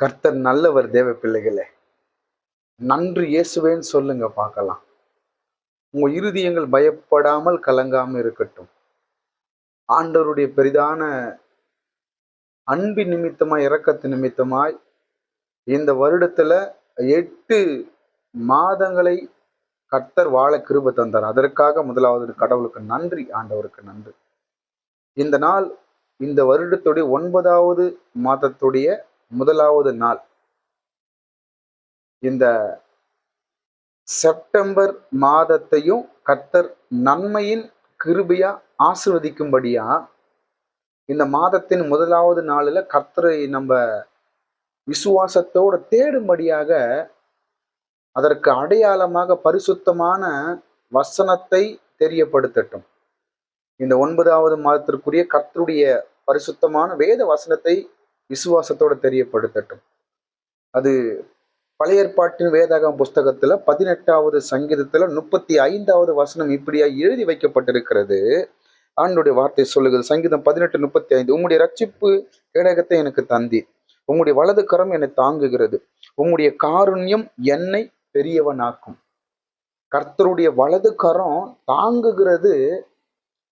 கர்த்தர் நல்லவர் தேவ பிள்ளைகளே நன்றி இயேசுவேன்னு சொல்லுங்க பார்க்கலாம். உங்க இருதயங்கள் பயப்படாமல் கலங்காம இருக்கட்டும். ஆண்டவருடைய பெரிதான அன்பு நிமித்தமாய் இறக்கத்து நிமித்தமாய் இந்த வருடத்துல எட்டு மாதங்களை கர்த்தர் வாழ கிருப தந்தார். அதற்காக முதலாவது கடவுளுக்கு நன்றி ஆண்டவருக்கு நன்றி. இந்த நாள் இந்த வருடத்துடைய ஒன்பதாவது மாதத்துடைய முதலாவது நாள். இந்த செப்டம்பர் மாதத்தையும் கர்த்தர் நன்மையின் கிருபையா ஆசிர்வதிக்கும்படியா இந்த மாதத்தின் முதலாவது நாளில் கர்த்தரை நம்ம விசுவாசத்தோட தேடும்படியாக அதற்கு அடையாளமாக பரிசுத்தமான வசனத்தை தெரியப்படுத்தட்டும். இந்த ஒன்பதாவது மாதத்திற்குரிய கர்த்தருடைய பரிசுத்தமான வேத வசனத்தை விசுவாசத்தோட தெரியப்படுத்தட்டும். அது பழைய ஏற்பாட்டின் வேதாகம் புஸ்தகத்துல பதினெட்டாவது சங்கீதத்துல முப்பத்தி ஐந்தாவது வசனம் இப்படியா எழுதி வைக்கப்பட்டிருக்கிறது. ஆண்டுடைய வார்த்தை சொல்லுகிறது. சங்கீதம் பதினெட்டு முப்பத்தி ஐந்து உங்களுடைய ரட்சிப்பு கேடகத்தை எனக்கு தந்தி. உங்களுடைய வலது கரம் என்னை தாங்குகிறது. உங்களுடைய காருண்யம் என்னை பெரியவனாக்கும். கர்த்தருடைய வலது கரம் தாங்குகிறது.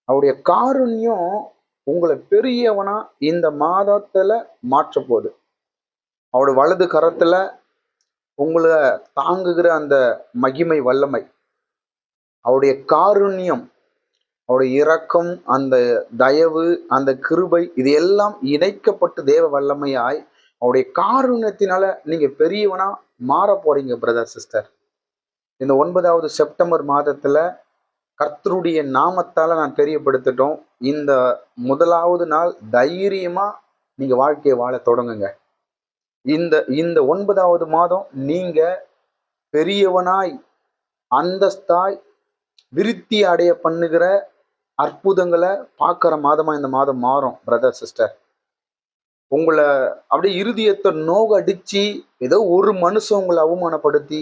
அவருடைய காருண்யம் உங்களை பெரியவனா இந்த மாதத்துல மாற்ற போகுது. அவரோட வலது கரத்துல உங்களை தாங்குகிற அந்த மகிமை வல்லமை அவருடைய காருண்யம் அவருடைய இரக்கம் அந்த தயவு அந்த கிருபை இது எல்லாம் இணைக்கப்பட்டு தேவ வல்லமையாய் அவருடைய காருண்யத்தினால நீங்க பெரியவனா மாற போறீங்க பிரதர் சிஸ்டர் இந்த ஒன்பதாவது செப்டம்பர் மாதத்துல கர்த்தருடைய நாமத்தால் நான் தெரியப்படுத்திட்டோம். இந்த முதலாவது நாள் தைரியமாக நீங்கள் வாழ்க்கையை வாழ தொடங்குங்க. இந்த இந்த ஒன்பதாவது மாதம் நீங்கள் பெரியவனாய் அந்தஸ்தாய் விருத்தி அடைய பண்ணுகிற அற்புதங்களை பார்க்குற மாதமாக இந்த மாதம் மாறும் பிரதர் சிஸ்டர் உங்களை அப்படியே இருதயத்தை நோக அடிச்சு ஏதோ ஒரு மனுஷன் உங்களை அவமானப்படுத்தி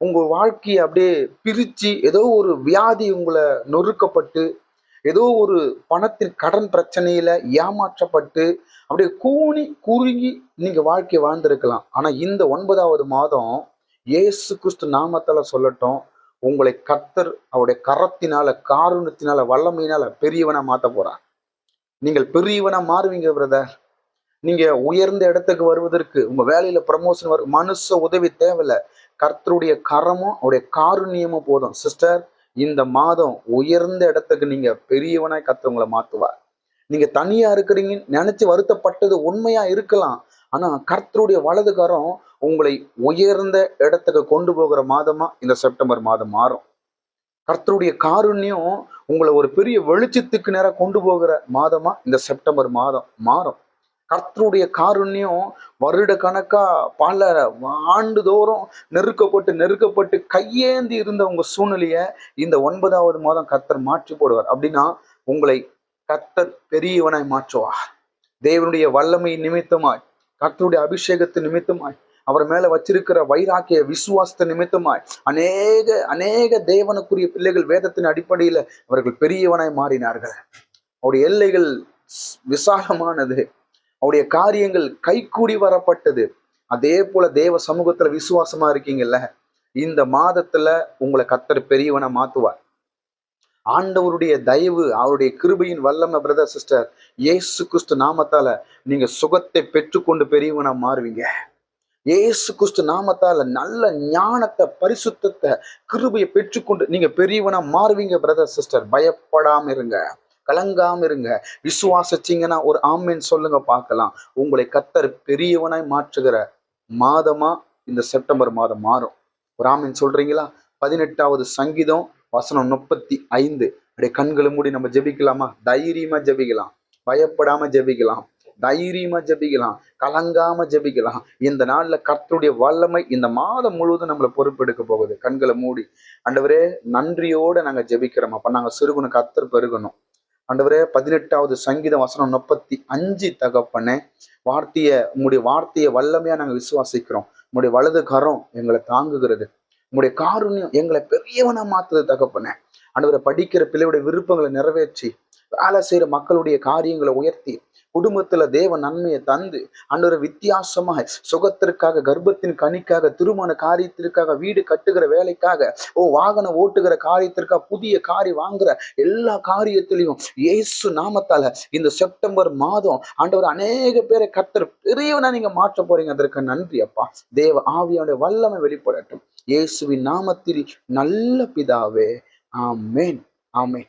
உங்க வாழ்க்கையை அப்படியே பிரிச்சு ஏதோ ஒரு வியாதி உங்களை நொறுக்கப்பட்டு ஏதோ ஒரு பணத்தின் கடன் பிரச்சனையில ஏமாற்றப்பட்டு அப்படியே கூனி குறுகி நீங்க வாழ்க்கையை வாழ்ந்திருக்கலாம். ஆனா இந்த ஒன்பதாவது மாதம் இயேசு கிறிஸ்து நாமத்தால சொல்லட்டும் உங்களை கர்த்தர் அவருடைய கரத்தினால காரணத்தினால வல்லமையினால பெரியவனா மாத்த போறார். நீங்கள் பெரியவனா மாறுவீங்க பிரதர். நீங்க உயர்ந்த இடத்துக்கு வருவதற்கு உங்க வேலையில ப்ரமோஷன் வரும் மனுஷ உதவி தேவையில்ல. கர்த்தருடைய கரமும் அவருடைய காருண்யமும் போதும். சிஸ்டர் இந்த மாதம் உயர்ந்த இடத்துக்கு நீங்க பெரியவனாய் கர்த்தர் மாத்துவார் நீங்க தனியா இருக்கிறீங்கன்னு நினைச்சு வருத்தப்பட்டது உண்மையா இருக்கலாம். ஆனா கர்த்தருடைய வலது கரம் உங்களை உயர்ந்த இடத்துக்கு கொண்டு போகிற மாதமா இந்த செப்டம்பர் மாதம் மாறும். கர்த்தருடைய காருண்யம் உங்களை ஒரு பெரிய வெளிச்சத்துக்கு நேரம் கொண்டு போகிற மாதமா இந்த செப்டம்பர் மாதம் மாறும். கர்த்தருடைய காருண்யம் வருட கணக்கா பல ஆண்டுதோறும் நெருக்கப்பட்டு நெருக்கப்பட்டு கையேந்தி இருந்த உங்க சூழ்நிலைய இந்த ஒன்பதாவது மாதம் கர்த்தர் மாற்றி போடுவார். அப்படின்னா உங்களை கர்த்தர் பெரியவனாய் மாற்றுவார். தேவனுடைய வல்லமை நிமித்தமாய் கர்த்தருடைய அபிஷேகத்து நிமித்தமாய் அவர் மேல வச்சிருக்கிற வைராக்கிய விசுவாசத்த நிமித்தமாய் அநேக அநேக தேவனுக்குரிய பிள்ளைகள் வேதத்தின் அடிப்படையில அவர்கள் பெரியவனாய் மாறினார்கள். அவருடைய எல்லைகள் விசாலமானது. அவருடைய காரியங்கள் கைகூடி வரப்பட்டது. அதே போல தேவ சமூகத்துல விசுவாசமா இருக்கீங்கல்ல இந்த மாதத்துல உங்களை கத்தர் பெரியவனை மாத்துவார். ஆண்டவருடைய தயவு அவருடைய கிருபையின் வல்லமை பிரதர் சிஸ்டர் ஏசு கிறிஸ்து நாமத்தால நீங்க சுகத்தை பெற்றுக்கொண்டு பெரியவனா மாறுவீங்க. ஏசு கிறிஸ்து நாமத்தால நல்ல ஞானத்தை பரிசுத்தத்தை கிருபையை பெற்றுக்கொண்டு நீங்க பெரியவனா மாறுவீங்க பிரதர் சிஸ்டர் பயப்படாம இருங்க. கலங்காம இருங்க விசுவாசிச்சிங்கன்னா ஒரு ஆமேன் சொல்லுங்க பார்க்கலாம். உங்களை கத்தர் பெரியவனாய் மாற்றுகிற மாதமா இந்த செப்டம்பர் மாதம் மாறும். ஒரு ஆமீன் சொல்றீங்களா? பதினெட்டாவது சங்கீதம் வசனம் முப்பத்தி ஐந்து. அப்படியே கண்களை மூடி நம்ம ஜெபிக்கலாமா? தைரியமா ஜெபிக்கலாம். பயப்படாம ஜெபிக்கலாம். தைரியமா ஜெபிக்கலாம். கலங்காம ஜெபிக்கலாம். இந்த நாள்ல கர்த்தருடைய வல்லமை இந்த மாதம் முழுவதும் நம்மளை பொறுப்பெடுக்க போகுது. கண்களை மூடி. அண்டவரே நன்றியோட நாங்க ஜெபிக்கிறோம் அப்ப நாங்க சிறுகுண கத்தர் பெருகணும். ஆண்டவரே பதினெட்டாவது சங்கீத வசனம் முப்பத்தி அஞ்சு தகப்பனே வார்த்தைய உங்களுடைய வார்த்தையை வல்லமையா நாங்கள் விசுவாசிக்கிறோம். உங்களுடைய வலது கரம் எங்களை தாங்குகிறது. உங்களுடைய காருண்யம் எங்களை பெரியவனா மாத்துறது தகப்பனே. ஆண்டவரை படிக்கிற பிள்ளையுடைய விருப்பங்களை நிறைவேற்றி வேலை செய்யற மக்களுடைய காரியங்களை உயர்த்தி குடும்பத்துல தேவ நன்மையை தந்து அன்றொரு வித்தியாசமாக சுகத்திற்காக கர்ப்பத்தின் கனிக்காக திருமண காரியத்திற்காக வீடு கட்டுகிற வேலைக்காக ஓ வாகனம் ஓட்டுகிற காரியத்திற்காக புதிய காரி வாங்குற எல்லா காரியத்திலையும் இயேசு நாமத்தால இந்த செப்டம்பர் மாதம் ஆண்டவர் அநேக பேரை கத்தர் பெரியவனா நீங்க மாற்ற போறீங்க. அதற்கு நன்றி அப்பா. தேவ ஆவியோட வல்லமை வெளிப்படட்டும். இயேசுவின் நாமத்தில் நல்ல பிதாவே. ஆமேன். ஆமேன்.